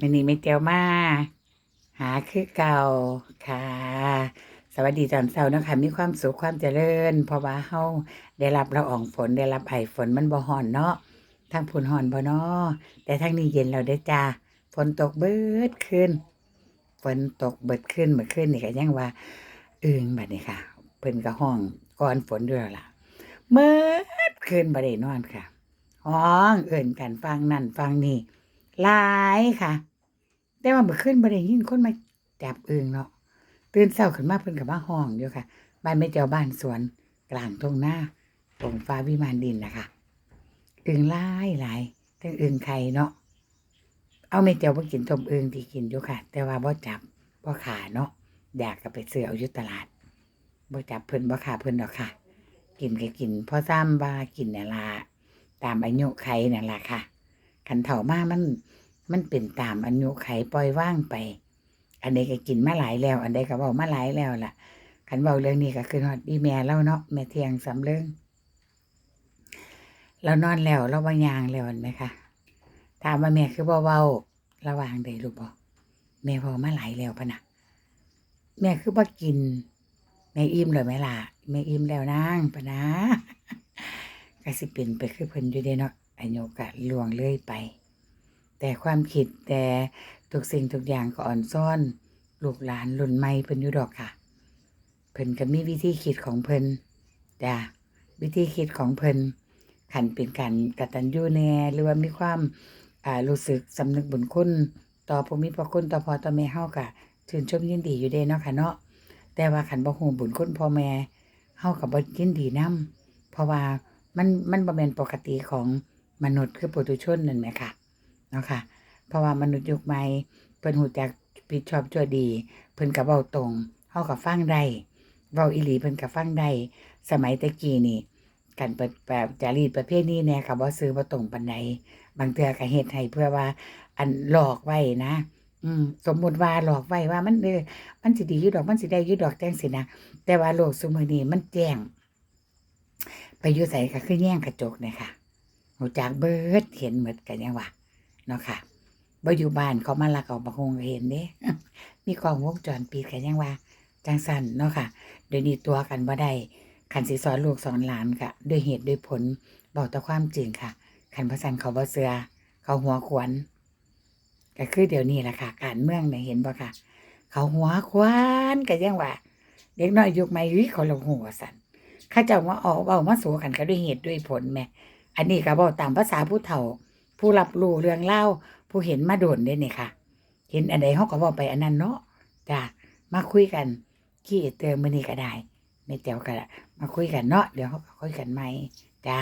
มินี่ไม่เตียวมาหาคือเก่าค่ะ สวัสดีตอนเช้านะคะมีความสุขความเจริญ เพราะว่าเฮาได้รับละอองฝนได้รับไอฝนมันบ่ฮ้อนเนาะทางพุ่นฮ้อนบ่เนาะแต่ทางนี้เย็นแล้วเด้จ้าฝนตกเบิดขึ้นฝนตกเบิดขึ้นเมื่อคืนนี่ก็ยังว่าอึงบัดนี้ค่ะ เพิ่นก็ห้องก่อนฝนด้วยล่ะเมื่อคืนบ่ได้นอนค่ะห้องเอิ่นกันฟังนั่นฟังนี่ หลายค่ะ แต่ว่าเมื่อคืนบ่ได้ยินคนมาจับอึงเนาะตื่นเช้าขึ้นมาเพิ่นก็มาห้องอยู่ค่ะ บ้านแม่เจ้าบ้านสวน กลางทุ่งนาตรงฟ้าวิมานดินนะคะอึงหลายหลายทั้งอึงไข่เนาะเอาแม่เจ้าบ่กินต้มอึงที่กินอยู่ค่ะ แต่ว่าบ่จับบ่ขาเนาะอยากก็ไปซื้อเอาอยู่ตลาดบ่จับเพิ่นบ่ขาเพิ่นดอกค่ะ กินก็กินพอซ้ำว่ากินเนี่ยล่ะตามอายุไขนั่นแหละค่ะ ขันเถามากมัน มันเป็นตามอายุไขปล่อยว่างไป อันใดก็กินมาหลายแล้ว อันใดก็เว้ามาหลายแล้วล่ะขันเว้าเรื่องนี้ก็คือฮอดอีแม่เล่าเนาะแม่เทียงสำเริงเรานอนแล้วเราบ่ยางแล้วเห็นไหมคะถามว่าแม่คือบ่เว้าระวางใดลูกบ่แม่เว้ามาหลายแล้วปะนะแม่คือบ่กินแม่อิ่มเลยไหมล่ะแม่อิ่มแล้วนางปะนะก็สิเป็นไปคือเพิ่นอยู่เด้เนาะ อายุก็ล่วงเลยไป แต่ความคิดแต่ทุกสิ่งทุกอย่างก็อ่อนซ่อน ลูกหลานรุ่นใหม่เพิ่นอยู่ดอกค่ะ เพิ่นก็มีวิธีคิดของเพิ่นจ้ะวิธีคิดของเพิ่นขันเป็นการกตัญญูแน่หรือว่ามีความอ่ารู้สึกสำนึกบุญคุณต่อผู้มีพระคุณต่อพ่อต่อแม่เฮาก็ชื่นชมยินดีอยู่เด้เนาะค่ะเนาะแต่ว่าขันบ่ฮู้บุญคุณพ่อแม่เฮาก็บ่ยินดีนํเพราะว่ามันมันบ่แม่นปกติของ มนุษย์คือปุถุชนนั่นแหมค่ะเนาะค่ะ เพราะว่ามนุษย์ยุคใหม่เพิ่นฮู้จักผิดชอบชั่วดี เพิ่นก็เว้าตรงเฮาก็ฟังได้เว้าอีหลีเพิ่นก็ฟังได้สมัยตะกี้นี่การเปิดแบบจารีตประเภทนี้แน่ก็บ่ซื้อบ่ตรงปานใดบางเทื่อก็เฮ็ดให้เพื่อว่า อันหลอกไว้นะ อืมสมมุติว่าหลอกไว้ว่ามันเออมันสิดีอยู่ดอกมันสิได้อยู่ดอกจังซี่นะแต่ว่าโลกซุมื้อนี้มันแจ้ง ไปอยู่ใส่ก็คือแย่งกระจกเนี่ยค่ะ หูจากเบิดเห็นหมดกันยังวะเนาะค่ะบ่อยู่บ้านเขามาลักเอาบะฮงเห็นเด้ มีกล้องวงจรปิดกันยังว่า จังสันเนาะค่ะ เดี๋ยวนี้ตัวกันบ่ได้ขันสิสอนลูกสอนหลานก็ด้วยเหตุด้วยผลบอกต่ความจริงค่ะขันพระสันเขาบ่เสือเขาหัวขวนก็คือเดี๋ยวนี้แหละค่ะ การเมืองเนี่ยเห็นบ่ค่ะ เขาหัวขวานก็ยังว่า เด็กน้อยยุคใหม่วิเขาลงหัวสันข้าเจ้ามาออกเบามาสู้กันก็ด้วยเหตุด้วยผลแม่ อันนี้ก็บอกตามภาษาผู้เฒ่า ผู้รับรู้เรื่องเล่าผู้เห็นมาโดนได้นี่ค่ะ เห็นอันใดเขาก็บอกไปอันนั้นเนาะจ้ะมาคุยกันขี้เติมมือนี้ก็ได้ไม่เจ้าก็มาคุยกันเนาะเดี๋ยวเขาคุยกันไหมจ้า